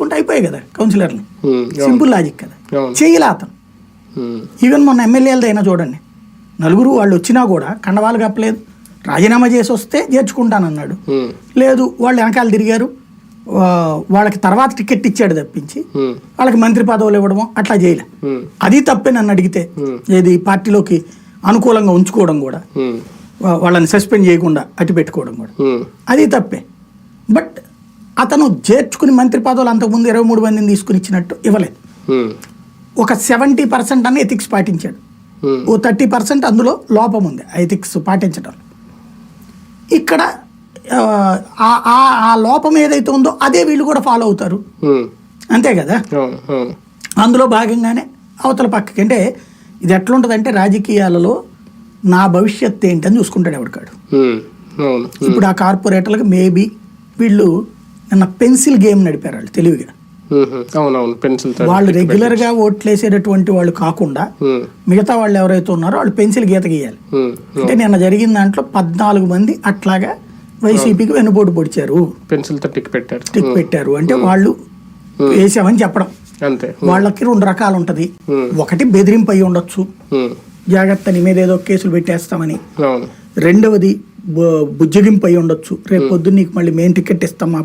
చేసుకుంటే అయిపోయాయి కదా కౌన్సిలర్ని ఉమ్, సింపుల్ లాజిక్ కదా. చేయలే అతను. ఈవెన్ మొన్న ఎమ్మెల్యేలదైనా చూడండి నలుగురు వాళ్ళు వచ్చినా కూడా కండవాలు కప్పలేదు. రాజీనామా చేసి వస్తే చేర్చుకుంటానన్నాడు. లేదు వాళ్ళు వెనకాల తిరిగారు. వాళ్ళకి తర్వాత టికెట్ ఇచ్చాడు తప్పించి వాళ్ళకి మంత్రి పదవులు ఇవ్వడము అట్లా చేయలే. అది తప్పే నన్ను అడిగితే ఏది పార్టీలోకి అనుకూలంగా ఉంచుకోవడం కూడా. వాళ్ళని సస్పెండ్ చేయకుండా అట్టి పెట్టుకోవడం కూడా అది తప్పే. బట్ అతను చేర్చుకుని మంత్రి పదవులు అంతకుముందు ఇరవై మూడు మందిని తీసుకుని ఇచ్చినట్టు ఇవ్వలేదు. ఒక సెవెంటీ పర్సెంట్ అన్న ఎథిక్స్ పాటించాడు. ఓ థర్టీ పర్సెంట్ అందులో లోపం ఉంది ఎథిక్స్ పాటించడం ఇక్కడ ఆ, లోపం ఏదైతే ఉందో అదే వీళ్ళు కూడా ఫాలో అవుతారు. అంతే కదా? అందులో భాగంగానే అవతల పక్కకి అంటే ఇది ఎట్లుంటుందంటే రాజకీయాలలో నా భవిష్యత్ ఏంటని చూసుకుంటాడు ఎవడికాడు. ఇప్పుడు ఆ కార్పొరేటర్లకు మేబీ వీళ్ళు నిన్న పెన్సిల్ గేమ్ నడిపారు వాళ్ళు తెలివిగా. అవునవును పెన్సిల్ వాళ్ళు రెగ్యులర్గా ఓట్లేసేటటువంటి వాళ్ళు కాకుండా మిగతా వాళ్ళు ఎవరైతే ఉన్నారో వాళ్ళు పెన్సిల్ గీత గీయాలి. అంటే నిన్న జరిగిన దాంట్లో పద్నాలుగు మంది అట్లాగా వైసీపీకి వెనుపోటు పొడిచారు. పెన్సిల్తో టిక్ పెట్టారు. టిక్ పెట్టారు. అంటే వాళ్ళు వేసామని చెప్పడం. అంతే. వాళ్ళకి రెండు రకాలు ఉంటది. ఒకటి బెదిరింపు అయి ఉండొచ్చు జాగ్రత్త నీ మీద ఏదో కేసులు పెట్టేస్తామని. రెండవది బుజ్జగింపు అయి ఉండొచ్చు. రేపు పొద్దున్న నీకు మళ్ళీ మెయిన్ టికెట్ ఇస్తాం మా